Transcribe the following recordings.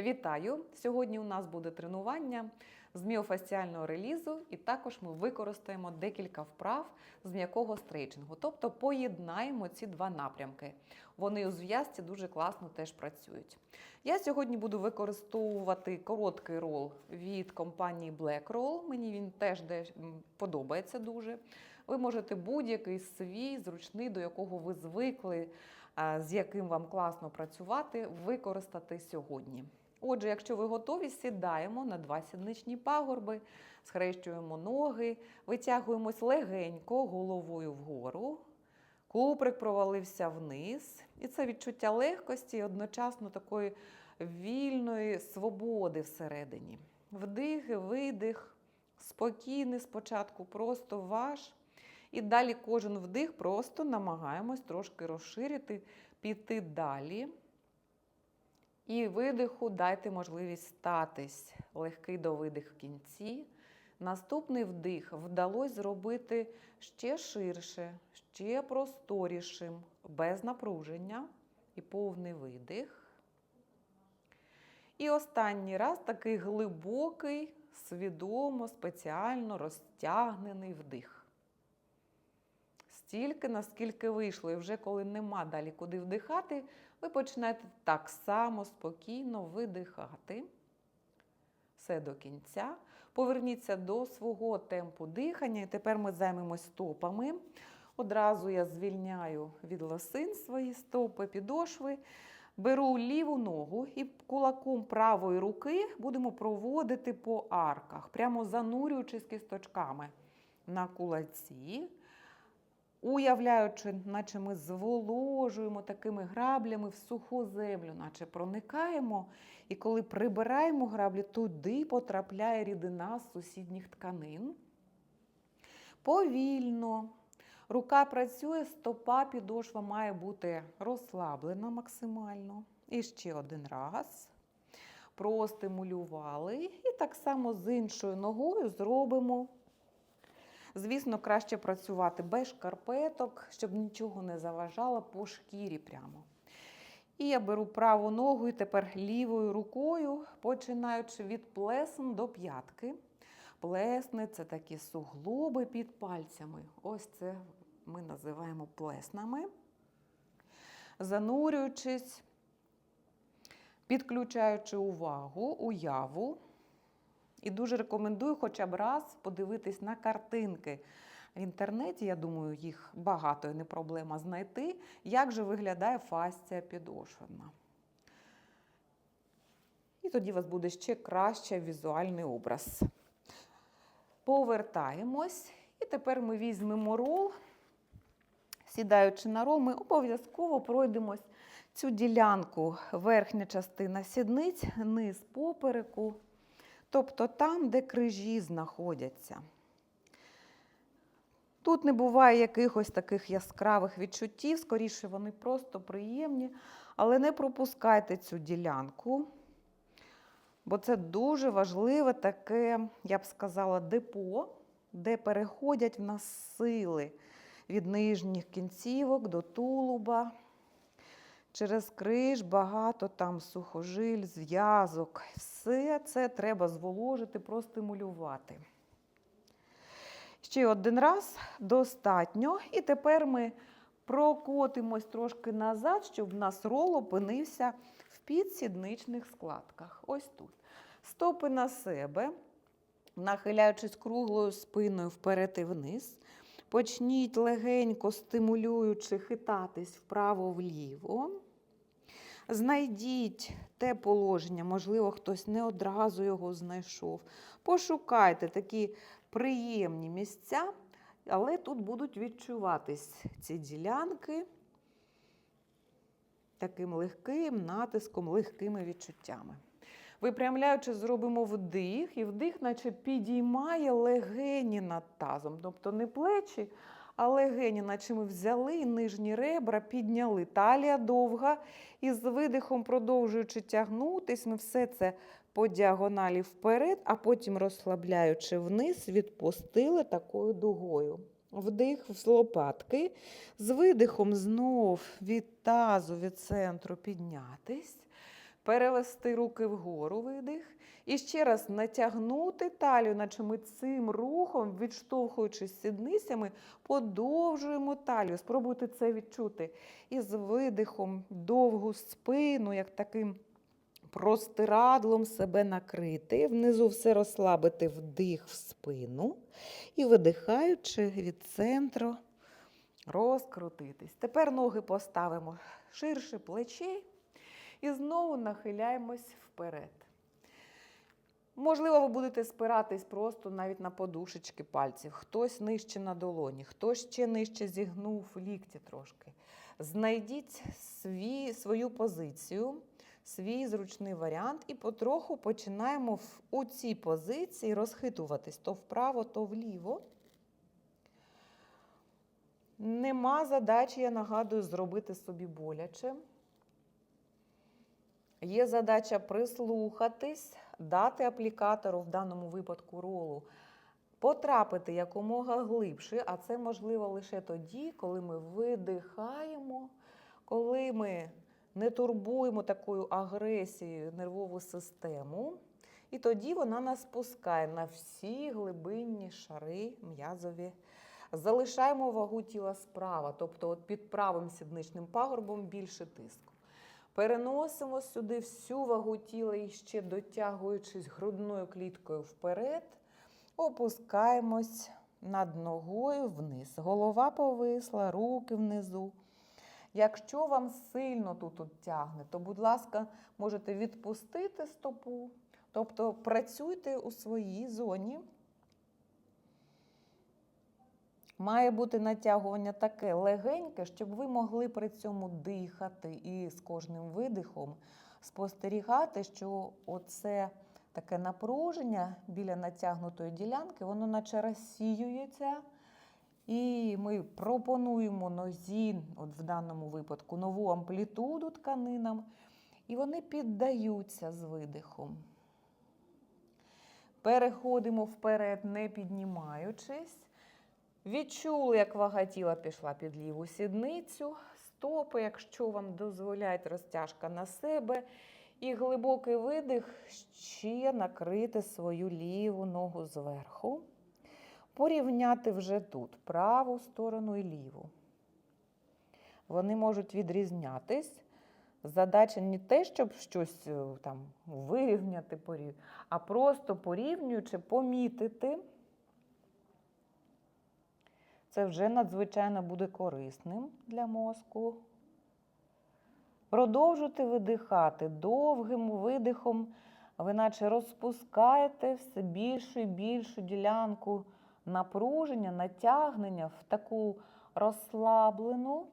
Вітаю! Сьогодні у нас буде тренування з міофасціального релізу, і також ми використаємо декілька вправ з м'якого стрейчингу, тобто поєднаємо ці два напрямки. Вони у зв'язці дуже класно теж працюють. Я сьогодні буду використовувати короткий рол від компанії Black Roll. Мені він теж подобається дуже. Ви можете будь-який свій, зручний, до якого ви звикли, з яким вам класно працювати, використати сьогодні. Отже, якщо ви готові, сідаємо на два сідничні пагорби, схрещуємо ноги, витягуємось легенько головою вгору. Куприк провалився вниз. І це відчуття легкості і одночасно такої вільної свободи всередині. Вдих, видих, спокійний спочатку, просто ваш. І далі кожен вдих просто намагаємось трошки розширити, піти далі. І видиху дайте можливість статись. Легкий довидих в кінці. Наступний вдих вдалося зробити ще ширше, ще просторішим, без напруження і повний видих. І останній раз такий глибокий, свідомо, спеціально розтягнений вдих. Стільки, наскільки вийшло, і вже коли нема далі куди вдихати, ви починаєте так само спокійно видихати. Все до кінця. Поверніться до свого темпу дихання. І тепер ми займемось стопами. Одразу я звільняю від лосин свої стопи, підошви. Беру ліву ногу і кулаком правої руки будемо проводити по арках, прямо занурюючись кісточками на кулаці уявляючи, наче ми зволожуємо такими граблями в суху землю, наче проникаємо, і коли прибираємо граблі, туди потрапляє рідина з сусідніх тканин. Повільно. Рука працює, стопа підошва має бути розслаблена максимально. І ще один раз. Простимулювали. І так само з іншою ногою зробимо Звісно, краще працювати без шкарпеток, щоб нічого не заважало по шкірі прямо. І я беру праву ногу і тепер лівою рукою, починаючи від плесн до п'ятки. Плесни це такі суглоби під пальцями. Ось це ми називаємо плеснами. Занурюючись, підключаючи увагу, уяву. І дуже рекомендую хоча б раз подивитись на картинки в інтернеті. Я думаю, їх багато і не проблема знайти, як же виглядає фасція підошвена. І тоді у вас буде ще краще візуальний образ. Повертаємось. І тепер ми візьмемо рол. Сідаючи на рол, ми обов'язково пройдемось цю ділянку верхня частина сідниць, низ попереку. Тобто там, де крижі знаходяться. Тут не буває якихось таких яскравих відчуттів, скоріше вони просто приємні, але не пропускайте цю ділянку, бо це дуже важливе таке, я б сказала, депо, де переходять в нас сили від нижніх кінцівок до тулуба. Через криж багато там сухожиль, зв'язок. Все це треба зволожити, простимулювати. Ще один раз достатньо. І тепер ми прокотимось трошки назад, щоб в нас рол опинився в підсідничних складках. Ось тут. Стопи на себе, нахиляючись круглою спиною вперед і вниз. Почніть легенько стимулюючи хитатись вправо-вліво. Знайдіть те положення, можливо, хтось не одразу його знайшов. Пошукайте такі приємні місця, але тут будуть відчуватись ці ділянки таким легким натиском, легкими відчуттями. Випрямляючи, зробимо вдих, і вдих, наче підіймає легені над тазом. Тобто не плечі, а легені, наче ми взяли нижні ребра, підняли. Талія довга. І з видихом, продовжуючи тягнутись, ми все це по діагоналі вперед, а потім розслабляючи вниз, відпустили такою дугою. Вдих з лопатки. З видихом знов від тазу, від центру піднятись. перевести руки вгору, видих. І ще раз натягнути талію, наче ми цим рухом, відштовхуючись сідницями, подовжуємо талію. Спробуйте це відчути. І з видихом довгу спину, як таким простирадлом себе накрити. Внизу все розслабити вдих в спину. І видихаючи від центру, розкрутитись. Тепер ноги поставимо ширше плечей і знову нахиляємось вперед. Можливо, ви будете спиратись просто навіть на подушечки пальців. Хтось нижче на долоні, хтось ще нижче зігнув лікті трошки. Знайдіть свій, свою позицію, свій зручний варіант, і потроху починаємо в, у цій позиції розхитуватись то вправо, то вліво. Нема задачі, я нагадую, зробити собі боляче. Є задача прислухатись, дати аплікатору, в даному випадку ролу, потрапити якомога глибше, а це можливо лише тоді, коли ми видихаємо, коли ми не турбуємо такою агресією нервову систему. І тоді вона нас пускає на всі глибинні шари м'язові. Залишаємо вагу тіла справа, тобто от під правим сідничним пагорбом більше тиску. Переносимо сюди всю вагу тіла і ще дотягуючись грудною кліткою вперед, опускаємось над ногою вниз. Голова повисла, руки внизу. Якщо вам сильно тут тягне, то, будь ласка, можете відпустити стопу, тобто працюйте у своїй зоні. Має бути натягування таке легеньке, щоб ви могли при цьому дихати і з кожним видихом спостерігати, що оце таке напруження біля натягнутої ділянки, воно наче розсіюється. І ми пропонуємо нозі, от в даному випадку, нову амплітуду тканинам, і вони піддаються з видихом. Переходимо вперед, не піднімаючись. Відчули, як вага тіла пішла під ліву сідницю, стопи, якщо вам дозволяють розтяжка на себе. І глибокий видих ще накрити свою ліву ногу зверху. Порівняти вже тут праву сторону і ліву. Вони можуть відрізнятись. Задача не те, щоб щось е, там вирівняти, а просто порівнюючи, помітити. Це вже надзвичайно буде корисним для мозку. Продовжуйте видихати довгим видихом, ви наче розпускаєте все більшу і більшу ділянку напруження, натягнення в таку розслаблену,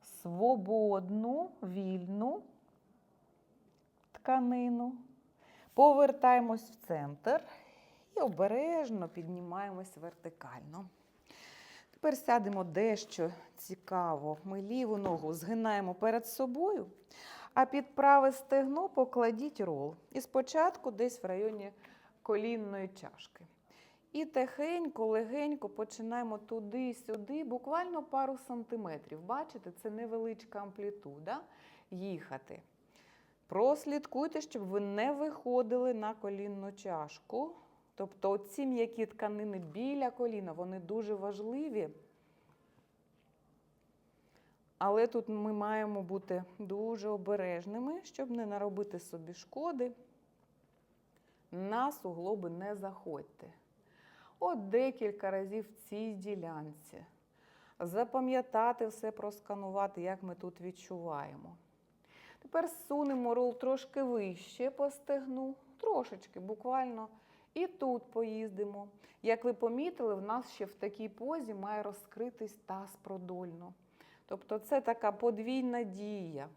свободну, вільну тканину. Повертаємось в центр обережно піднімаємось вертикально. Тепер сядемо дещо цікаво. Ми ліву ногу згинаємо перед собою, а під праве стегно покладіть рол. І спочатку десь в районі колінної чашки. І тихенько, легенько починаємо туди-сюди, буквально пару сантиметрів. Бачите, це невеличка амплітуда їхати. Прослідкуйте, щоб ви не виходили на колінну чашку. Тобто ці м'які тканини біля коліна, вони дуже важливі. Але тут ми маємо бути дуже обережними, щоб не наробити собі шкоди. На суглоби не заходьте. От декілька разів в цій ділянці. Запам'ятати все, просканувати, як ми тут відчуваємо. Тепер сунемо рол трошки вище по стегну, трошечки, буквально. І тут поїздимо. Як ви помітили, в нас ще в такій позі має розкритись таз продольно. Тобто це така подвійна дія.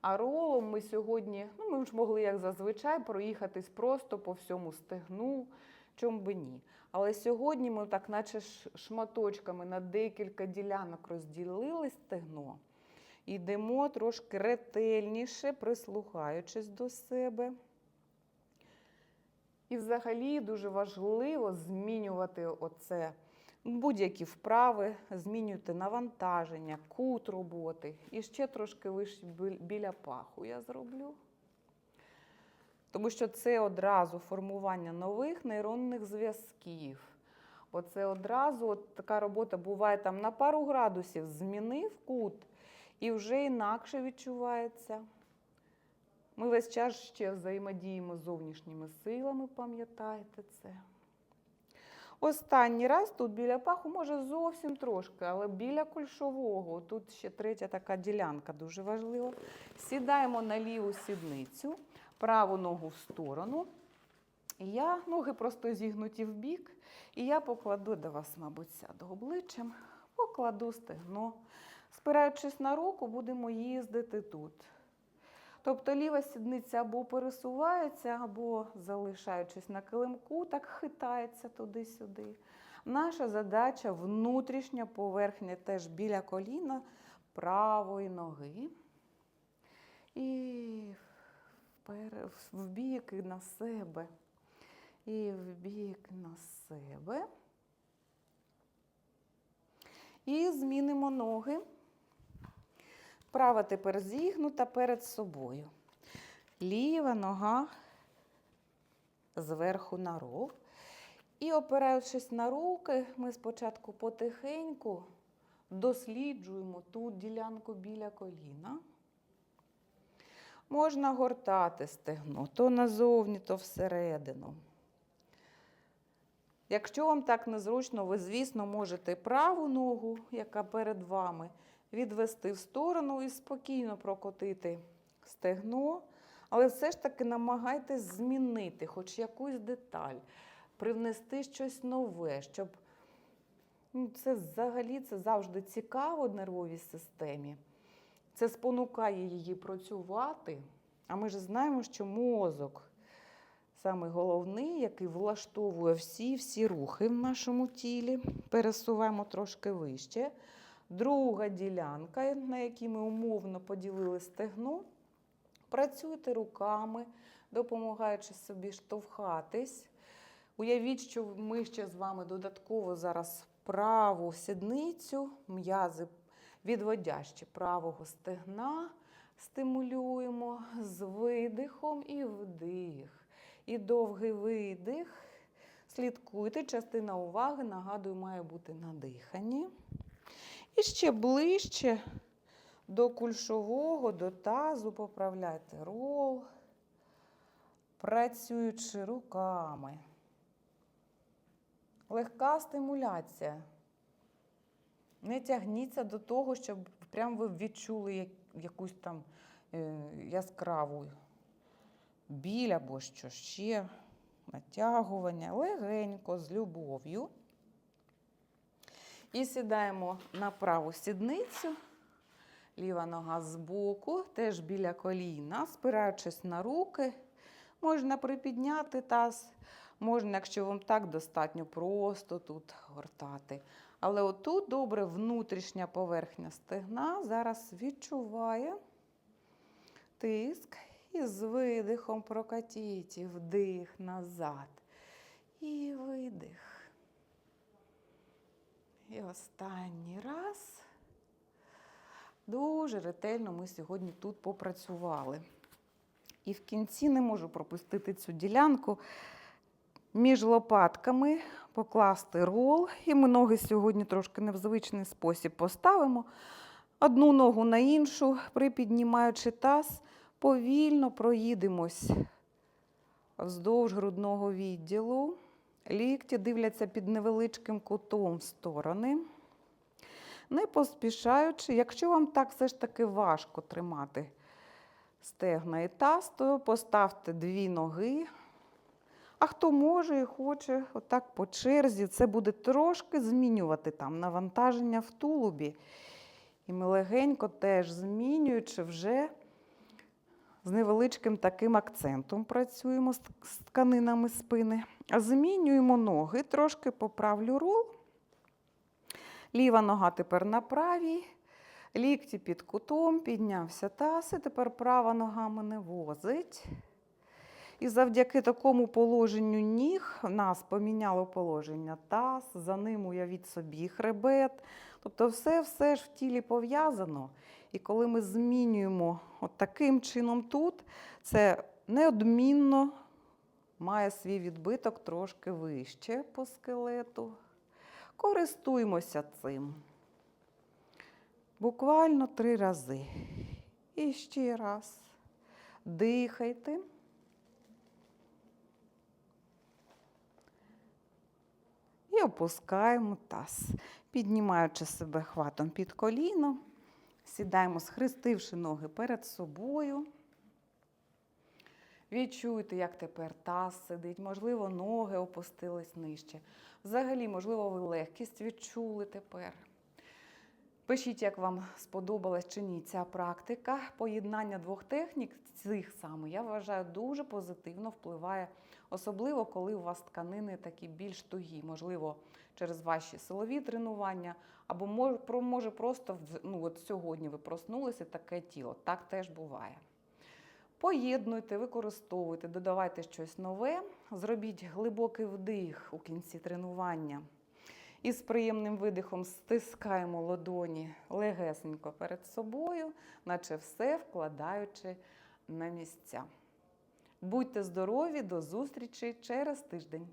А ролом ми сьогодні, ну ми ж могли, як зазвичай, проїхатись просто по всьому стегну, чому би ні. Але сьогодні ми так, наче шматочками на декілька ділянок розділили стегно. Йдемо трошки ретельніше, прислухаючись до себе. І взагалі дуже важливо змінювати оце Будь-які вправи, змінюйте навантаження, кут роботи. І ще трошки вище біля паху я зроблю. Тому що це одразу формування нових нейронних зв'язків. Оце одразу от така робота буває там на пару градусів, змінив кут і вже інакше відчувається. Ми весь час ще взаємодіємо з зовнішніми силами, пам'ятайте це. Останній раз тут біля паху, може зовсім трошки, але біля кульшового. Тут ще третя така ділянка дуже важлива. Сідаємо на ліву сідницю, праву ногу в сторону. Я ноги просто зігнуті в бік. І я покладу до вас, мабуть, сяду обличчям, покладу стегно. Спираючись на руку, будемо їздити тут. Тобто ліва сідниця або пересувається, або, залишаючись на килимку, так хитається туди-сюди. Наша задача внутрішня поверхня теж біля коліна правої ноги. І в бік на себе. І в бік на себе. І змінимо ноги. Права тепер зігнута перед собою. Ліва нога зверху на ров. І опираючись на руки, ми спочатку потихеньку досліджуємо ту ділянку біля коліна. Можна гортати стегно то назовні, то всередину. Якщо вам так незручно, ви, звісно, можете праву ногу, яка перед вами, відвести в сторону і спокійно прокотити стегно. Але все ж таки намагайтесь змінити хоч якусь деталь, привнести щось нове, щоб ну, це взагалі це завжди цікаво нервовій системі. Це спонукає її працювати. А ми ж знаємо, що мозок саме головний, який влаштовує всі всі рухи в нашому тілі. Пересуваємо трошки вище. Друга ділянка, на якій ми умовно поділили стегно. Працюйте руками, допомагаючи собі штовхатись. Уявіть, що ми ще з вами додатково зараз праву сідницю, м'язи відводящі правого стегна стимулюємо з видихом і вдих. І довгий видих. Слідкуйте, частина уваги, нагадую, має бути на диханні. І ще ближче до кульшового, до тазу поправляйте рол, працюючи руками. Легка стимуляція. Не тягніться до того, щоб прям ви відчули якусь там е, яскраву біль або що ще, натягування, легенько, з любов'ю. І сідаємо на праву сідницю, ліва нога збоку, теж біля коліна, спираючись на руки. Можна припідняти таз, можна, якщо вам так достатньо, просто тут гортати. Але отут добре внутрішня поверхня стегна зараз відчуває тиск. І з видихом прокатіть, вдих назад. І видих. І останній раз. Дуже ретельно ми сьогодні тут попрацювали. І в кінці не можу пропустити цю ділянку. Між лопатками покласти рол. І ми ноги сьогодні трошки не в звичний спосіб поставимо. Одну ногу на іншу, припіднімаючи таз, повільно проїдемось вздовж грудного відділу. Лікті дивляться під невеличким кутом в сторони. Не поспішаючи, якщо вам так все ж таки важко тримати стегна і таз, то поставте дві ноги. А хто може і хоче, отак по черзі, це буде трошки змінювати там навантаження в тулубі. І ми легенько теж змінюючи вже з невеличким таким акцентом працюємо з тканинами спини. Змінюємо ноги, трошки поправлю рол. Ліва нога тепер на правій, лікті під кутом, піднявся таз, і тепер права нога мене возить. І завдяки такому положенню ніг нас поміняло положення таз, за ним уявіть собі хребет. Тобто все, все ж в тілі пов'язано. І коли ми змінюємо от таким чином тут, це неодмінно має свій відбиток трошки вище по скелету. Користуємося цим. Буквально три рази. І ще раз. Дихайте. І опускаємо таз, піднімаючи себе хватом під коліно. Сідаємо, схрестивши ноги перед собою. Відчуйте, як тепер таз сидить, можливо, ноги опустились нижче. Взагалі, можливо, ви легкість відчули тепер. Пишіть, як вам сподобалась чи ні ця практика. Поєднання двох технік цих саме, я вважаю, дуже позитивно впливає, особливо коли у вас тканини такі більш тугі, можливо, через ваші силові тренування, або може просто ну, от сьогодні ви проснулися таке тіло. Так теж буває. Поєднуйте, використовуйте, додавайте щось нове, зробіть глибокий вдих у кінці тренування. І з приємним видихом стискаємо ладоні легесенько перед собою, наче все вкладаючи на місця. Будьте здорові, до зустрічі через тиждень.